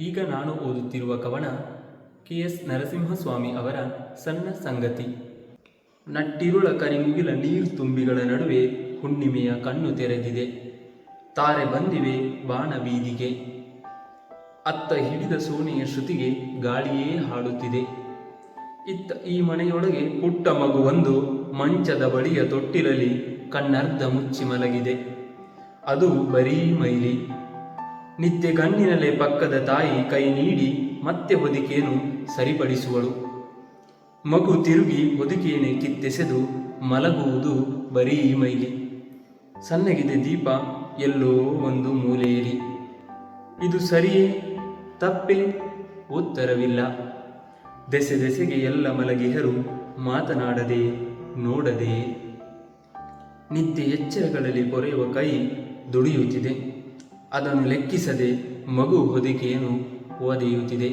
ಈಗ ನಾನು ಓದುತ್ತಿರುವ ಕವನ ಕೆ ಎಸ್ ನರಸಿಂಹಸ್ವಾಮಿ ಅವರ ಸಣ್ಣ ಸಂಗತಿ. ನಟ್ಟಿರುಳ ಕರಿಮುಗಿಲ ನೀರು ತುಂಬಿಗಳ ನಡುವೆ ಹುಣ್ಣಿಮೆಯ ಕಣ್ಣು ತೆರೆದಿದೆ. ತಾರೆ ಬಂದಿವೆ ಬಾಣ ಬೀದಿಗೆ. ಅತ್ತ ಹಿಡಿದ ಸೋನೆಯ ಶ್ರುತಿಗೆ ಗಾಳಿಯೇ ಹಾಡುತ್ತಿದೆ. ಇತ್ತ ಈ ಮನೆಯೊಳಗೆ ಪುಟ್ಟ ಮಗುವೊಂದು ಮಂಚದ ಬಳಿಯ ತೊಟ್ಟಿಲಲ್ಲಿ ಕಣ್ಣರ್ಧ ಮುಚ್ಚಿ ಮಲಗಿದೆ. ಅದು ಬರೀ ಮೈಲಿ. ನಿತ್ಯ ಕಣ್ಣಿನಲ್ಲೇ ಪಕ್ಕದ ತಾಯಿ ಕೈ ನೀಡಿ ಮತ್ತೆ ಹೊದಿಕೆಯನ್ನು ಸರಿಪಡಿಸುವಳು. ಮಗು ತಿರುಗಿ ಹೊದಿಕೆಯನ್ನು ಕಿತ್ತೆಸೆದು ಮಲಗುವುದು ಬರೀ ಮೈಲಿ. ಸಣ್ಣಗಿದೆ ದೀಪ ಎಲ್ಲೋ ಒಂದು ಮೂಲೆಯಲ್ಲಿ. ಇದು ಸರಿಯೇ? ತಪ್ಪೇ? ಉತ್ತರವಿಲ್ಲ. ದೆಸೆ ದೆಸೆಗೆ ಎಲ್ಲ ಮಲಗಿಹರು ಮಾತನಾಡದೆ ನೋಡದೆ. ನಿತ್ಯ ಎಚ್ಚರಗಳಲ್ಲಿ ಕೊರೆಯುವ ಕೈ ದುಡಿಯುತ್ತಿದೆ. ಅದನ್ನು ಲೆಕ್ಕಿಸದೆ ಮಗು ಹೊದಿಕೆಯನ್ನು ಒದೆಯುತ್ತಿದೆ